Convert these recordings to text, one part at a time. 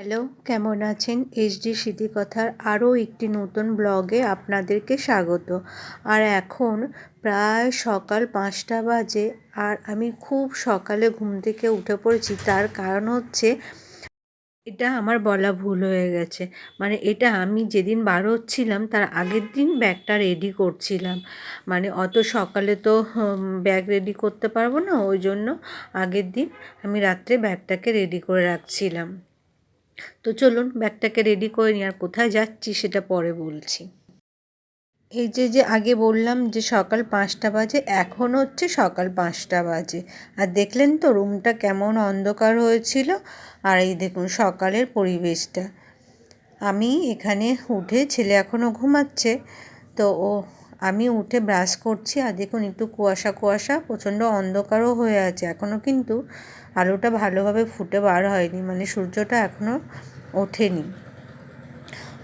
Hello, কেমন আছেন? HD স্মৃতিকথার আরও একটি নতুন ব্লগে আপনাদেরকে স্বাগত। আর এখন প্রায় সকাল পাঁচটা বাজে আর আমি খুব সকালে ঘুম থেকে উঠে পড়েছি। তার কারণ হচ্ছে এটা আমার বলা ভুল হয়ে গেছে। মানে এটা আমি যেদিন বার হচ্ছিলাম, তার আগের দিন ব্যাগটা রেডি করছিলাম। মানে অত সকালে তো ব্যাগ রেডি করতে পারব না। ওই জন্য আগের দিন আমি রাত্রে ব্যাগটাকে রেডি করে রাখছিলাম। তো চলুন ব্যাগটাকে রেডি করে নিই আর কোথায় যাচ্ছি সেটা পরে বলছি। এই যে যে আগে বললাম যে সকাল পাঁচটা বাজে, এখন হচ্ছে সকাল পাঁচটা বাজে। আর দেখলেন তো রুমটা কেমন অন্ধকার হয়েছিল? আর এই দেখুন সকালের পরিবেশটা। আমি এখানে উঠে, ছেলে এখনও ঘুমাচ্ছে, তো ও, আমি উঠে ব্রাশ করছি। আর দেখুন একটু কুয়াশা কুয়াশা, প্রচণ্ড অন্ধকারও হয়ে আছে। এখনও কিন্তু আলোটা ভালোভাবে ফুটে বার হয়নি মানে সূর্যটা এখনও ওঠেনি।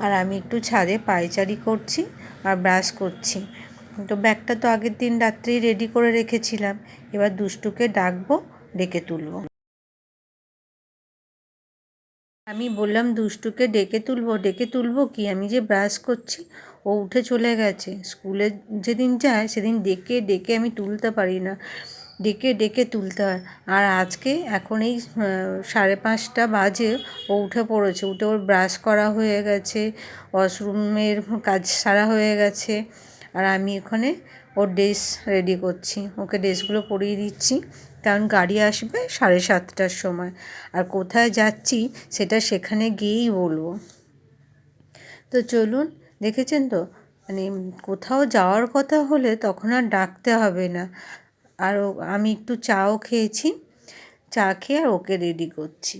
আর আমি একটু ছাদে পায়চারি করছি আর ব্রাশ করছি। তো ব্যাগটা তো আগের দিন রাত্রেই রেডি করে রেখেছিলাম, এবার দুষ্টুকে ডাকবো, ডেকে তুলবো। আমি বললাম, দুষ্টুকে ডেকে তুলবো ডেকে তুলবো কি? আমি যে ব্রাশ করছি, ও উঠে চলে গেছে। স্কুলে যেদিন যায়, সেদিন ডেকে ডেকে আমি তুলতে পারি না। ডেকে ডেকে তুলতে হয়। আর আজকে এখন এই সাড়ে পাঁচটা বাজে, ও উঠে পড়েছে। উঠে ওর ব্রাশ করা হয়ে গেছে ওয়াশরুমের কাজ সারা হয়ে গেছে। আর আমি ওখানে ওর ড্রেস রেডি করছি। ওকে ড্রেসগুলো পরিয়ে দিচ্ছি, কারণ গাড়ি আসবে সাড়ে সাতটার সময়। আর কোথায় যাচ্ছি সেটা সেখানে গিয়েই বলব। তো চলুন, দেখেছেন তো? মানে কোথাও যাওয়ার কথা হলে তখন আর ডাকতে হবে না। আর আমি একটু চাও খেয়েছি। চা খেয়ে আর ওকে রেডি করছি।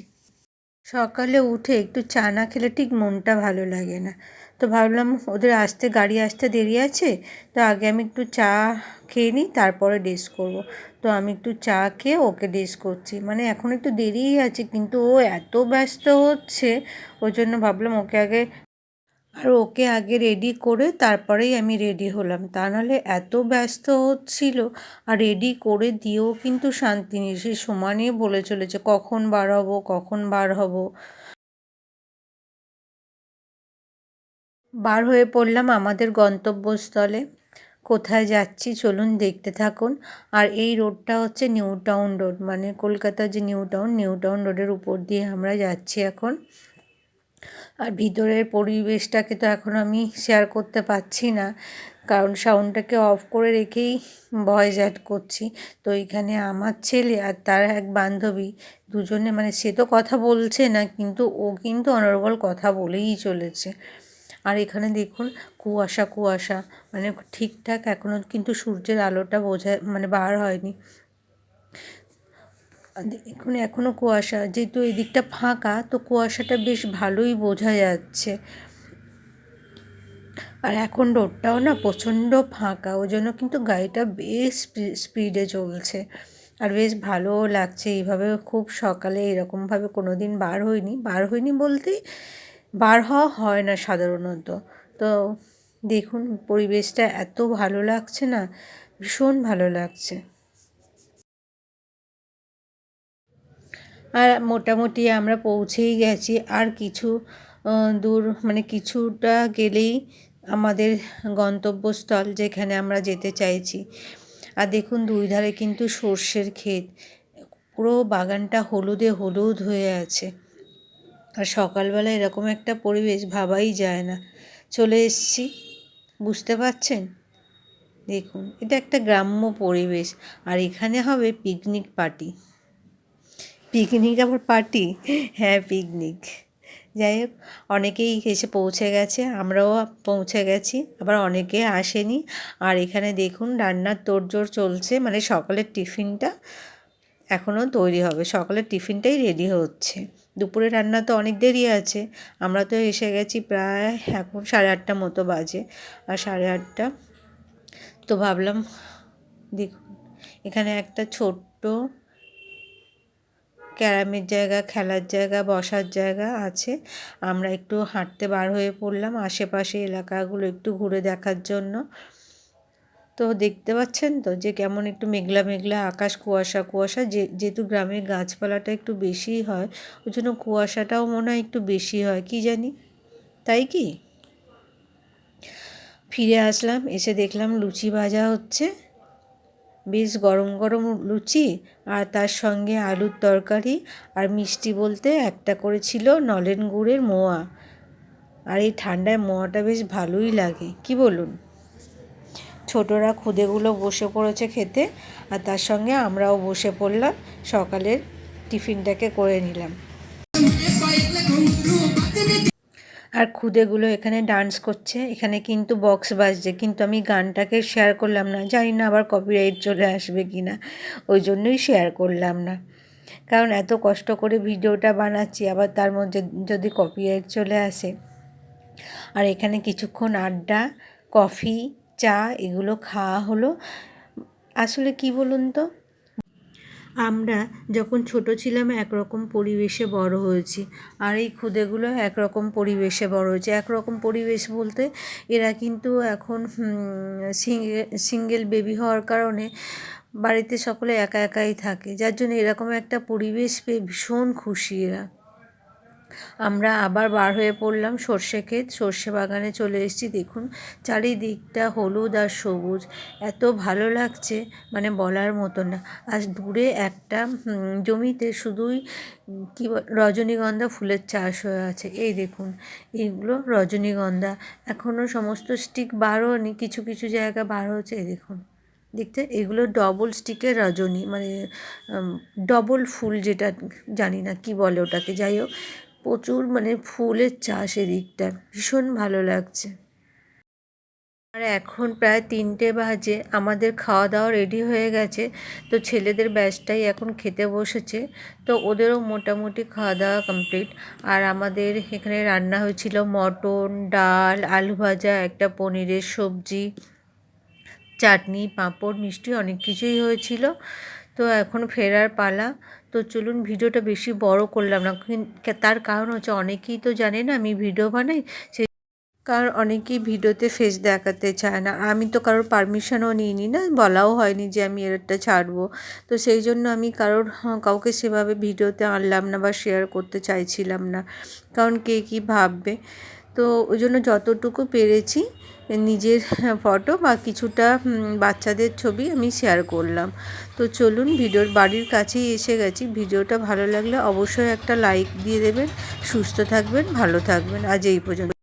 সকালে উঠে একটু চা না খেলে ঠিক মনটা ভালো লাগে না। তো ভাবলাম ওদের আসতে, গাড়ি আসতে দেরি আছে, তো আগে আমি একটু চা খেয়ে নিই, তারপরে ড্রেস করব। তো আমি একটু চা খেয়ে ওকে ড্রেস করছি। মানে এখন একটু দেরিই আছে, কিন্তু ও এত ব্যস্ত হচ্ছে, ওই জন্য ভাবলাম ওকে আগে আর ওকে আগে রেডি করে তারপরেই আমি রেডি হলাম। তা নাহলে এত ব্যস্ত হচ্ছিল আর রেডি করে দিয়েও কিন্তু শান্তি নেই। সে সমানে বলে চলেছে কখন বার হব, কখন বার হব? বার হয়ে পড়লাম আমাদের গন্তব্যস্থলে। কোথায় যাচ্ছি চলুন দেখতে থাকুন। আর এই রোডটা হচ্ছে নিউ টাউন রোড। মানে কলকাতার যে নিউ টাউন নিউ টাউন রোডের উপর দিয়ে আমরা যাচ্ছি এখন। আর ভিতরের পরিবেশটাকে তো এখন আমি শেয়ার করতে পারছি না, কারণ সাউন্ডটাকে অফ করে রেখেই ভয়েস অ্যাড করছি। তো এখানে আমার ছেলে আর তার এক বান্ধবী দুজনে মানে সে তো কথা বলছে না, কিন্তু ও কিন্তু অনর্গল কথা বলেই চলেছে। আর এখানে দেখুন, কুয়াশা কুয়াশা মানে ঠিকঠাক এখনও কিন্তু সূর্যের আলোটা বোঝা মানে বার হয়নি। দেখুন এখনও কুয়াশা। যেহেতু এদিকটা ফাঁকা, তো কুয়াশাটা বেশ ভালোই বোঝা যাচ্ছে। আর এখন রোডটাও না প্রচণ্ড ফাঁকা ওই জন্য কিন্তু গাড়িটা বেশ স্পিডে চলছে। আর বেশ ভালোও লাগছে, এইভাবে খুব সকালে এরকমভাবে কোনো দিন বার হয়নি বার হয়নি বলতেই বার হওয়া হয় না সাধারণত। তো দেখুন, পরিবেশটা এত ভালো লাগছে না, ভীষণ ভালো লাগছে। আর মোটামুটি আমরা পৌঁছেই গেছি। আর কিছু দূর মানে কিছুটা গেলেই আমাদের গন্তব্যস্থল যেখানে আমরা যেতে চাইছি। আর দেখুন, দুই ধারে কিন্তু সর্ষের ক্ষেত। পুরো বাগানটা হলুদে হলুদ হয়ে আছে। আর সকালবেলা এরকম একটা পরিবেশ ভাবাই যায় না। চলে এসছি। বুঝতে পারছেন? দেখুন, এটা একটা গ্রাম্য পরিবেশ। আর এখানে হবে পিকনিক পার্টি পিকনিক আবার পার্টি হ্যাঁ পিকনিক যাই হোক, অনেকেই এসে পৌঁছে গেছে, আমরাও পৌঁছে গেছি, আবার অনেকে আসেনি। আর এখানে দেখুন, রান্নার তোড়জোড় চলছে মানে সকালের টিফিনটা এখনও তৈরি হবে, সকালের টিফিনটাই রেডি হচ্ছে। দুপুরে রান্না তো অনেক দেরি আছে, আমরা তো এসে গেছি প্রায় এখন সাড়ে আটটা মতো বাজে, আর সাড়ে আটটা, তো ভাবলাম, দেখুন, এখানে একটা ছোট্ট ক্যারামের জায়গা, খেলার জায়গা, বসার জায়গা আছে। আমরা একটু হাঁটতে বার হয়ে পড়লাম আশেপাশে এলাকাগুলো একটু ঘুরে দেখার জন্য। তো দেখতে পাচ্ছেন তো যে কেমন একটু মেঘলা মেঘলা আকাশ, কুয়াশা কুয়াশা। যে, যেহেতু গ্রামে গাছপালাটা একটু বেশিই হয়, ওই জন্য কুয়াশাটাও মনে হয় একটু বেশি হয়, কি জানি? তাই কি? ফিরে আসলাম, এসে দেখলাম লুচি ভাজা হচ্ছে। বেশ গরম গরম লুচি আর তার সঙ্গে আলুর তরকারি আর মিষ্টি বলতে একটা করে ছিল নলেন গুড়ের মোয়া। আর এই ঠান্ডায় মোয়াটা বেশ ভালোই লাগে। কি বলুন? ছোটরা খুদেগুলো বসে পড়েছে খেতে আর তার সঙ্গে আমরাও বসে পড়লাম। সকালের টিফিনটাকে করে নিলাম। আর খুদেগুলো এখানে ডান্স করছে। এখানে কিন্তু বক্স বাজছে। কিন্তু আমি গানটাকে শেয়ার করলাম না। জানি না আবার কপিরাইট চলে আসবে কি না ওই জন্যই শেয়ার করলাম না। কারণ এত কষ্ট করে ভিডিওটা বানাচ্ছি, আবার তার মধ্যে যদি কপিরাইট চলে আসে। আর এখানে কিছুক্ষণ আড্ডা কফি চা এগুলো খাওয়া হলো। আসলে কি বলুন তো? আমরা যখন ছোট ছিলাম একরকম পরিবেশে বড় হয়েছি। আর এই খুদেগুলো একরকম পরিবেশে বড় হয়েছে। একরকম পরিবেশ বলতে এরা কিন্তু এখন সিঙ্গেল বেবি হওয়ার কারণে বাড়িতে সকলে একা একাই থাকে। যার জন্য এরকম একটা পরিবেশ পেয়ে ভীষণ খুশি এরা। আমরা আবার বার হয়ে পড়লাম সর্ষে ক্ষেত। সর্ষে বাগানে চলে এসেছি। দেখুন, চারিদিকটা হলুদ আর সবুজ। এত ভালো লাগছে মানে বলার মতো না। আর দূরে একটা জমিতে শুধুই, কী রজনীগন্ধা ফুলের চাষ হয়ে আছে। এই দেখুন এইগুলো রজনীগন্ধা। এখনও সমস্ত স্টিক বার হয়নি, কিছু কিছু জায়গা বার হচ্ছে এই দেখুন, দেখতে, এগুলো ডবল স্টিকের রজনী মানে ডবল ফুল যেটা, জানি না কি বলে ওটাকে। যাই হোক প্রচুর মানে ফুলের চাষ এদিকটা। ভীষণ ভালো লাগছে। আর এখন প্রায় তিনটে বাজে, আমাদের খাওয়া দাওয়া রেডি হয়ে গেছে। তো ছেলেদের ব্যাচটাই এখন খেতে বসেছে। তো ওদেরও মোটামুটি খাওয়া দাওয়া কমপ্লিট আর আমাদের এখানে রান্না হয়েছিল মটন, ডাল, আলু ভাজা, একটা পনিরের সবজি, চাটনি, পাঁপড়, মিষ্টি অনেক কিছুই হয়েছিল। তো এখন ফেরার পালা। তো চলুন ভিডিওটা বেশি বড় করলাম না। তার কারণ হচ্ছে অনেকেই তো জানে না আমি ভিডিও বানাই। সে কারণ অনেকেই ভিডিওতে ফেস দেখাতে চায় না। আমি তো কারোর পারমিশনও নিইনি না। বলাও হয়নি যে আমি এটা ছাড়বো। তো সেই জন্য আমি কারোর কাউকে সেভাবে ভিডিওতে আনলাম না বা শেয়ার করতে চাইছিলাম না। কারণ কে কী ভাববে? তো ওই জন্য যতটুকু পেরেছি নিজের ফটো বা কিছুটা বাচ্চাদের ছবি আমি শেয়ার করলাম। তো চলুন ভিডিওর বাড়ির কাছেই এসে গেছি। ভিডিওটা ভালো লাগলে অবশ্যই একটা লাইক দিয়ে দেবেন। সুস্থ থাকবেন, ভালো থাকবেন। আজ এই পর্যন্ত।